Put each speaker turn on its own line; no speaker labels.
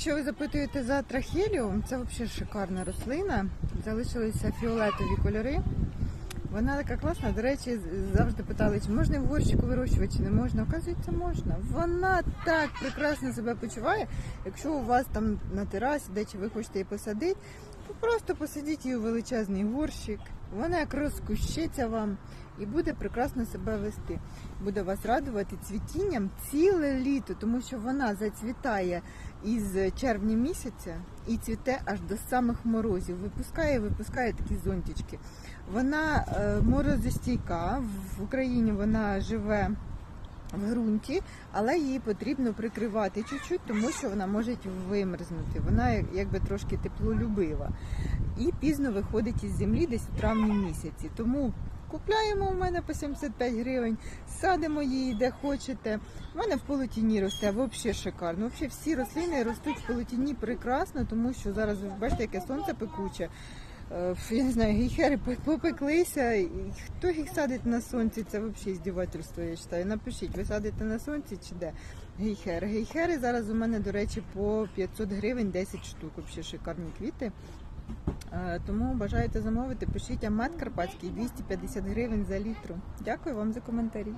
Якщо ви запитуєте за трахеліум, це взагалі шикарна рослина. Залишилися фіолетові кольори. Вона така класна. До речі, завжди питали, чи можна в горщику вирощувати, чи не можна. Оказується, можна. Вона так прекрасно себе почуває. Якщо у вас там на терасі, де чи ви хочете її посадити, просто посадіть її у величезний горщик. Вона як розкущиться вам і буде прекрасно себе вести. Буде вас радувати цвітінням ціле літо, тому що вона зацвітає із червня місяця і цвіте аж до самих морозів. Випускає, випускає такі зонтички. Вона е, морозостійка. В Україні вона живе в ґрунті, але її потрібно прикривати чуть-чуть, тому що вона може вимерзнути. Вона якби трошки теплолюбива. І пізно виходить із землі десь в травні місяці. Тому купляємо у мене по 75 гривень, садимо її де хочете. У мене в полотіні росте, взагалі шикарно. Взагалі всі рослини ростуть в полотіні прекрасно, тому що зараз ви бачите, яке сонце пекуче. Е, Я не знаю, гейхери попеклися. Хто їх садить на сонці? Це взагалі здівательство, я вважаю. Напишіть, ви садите на сонці чи де? Гейхери. Гейхери зараз у мене, до речі, по 500 гривень 10 штук. Взагалі шикарні квіти. Е, Тому бажаєте замовити, пишіть, а мед карпатський 250 гривень за літру. Дякую вам за коментарі.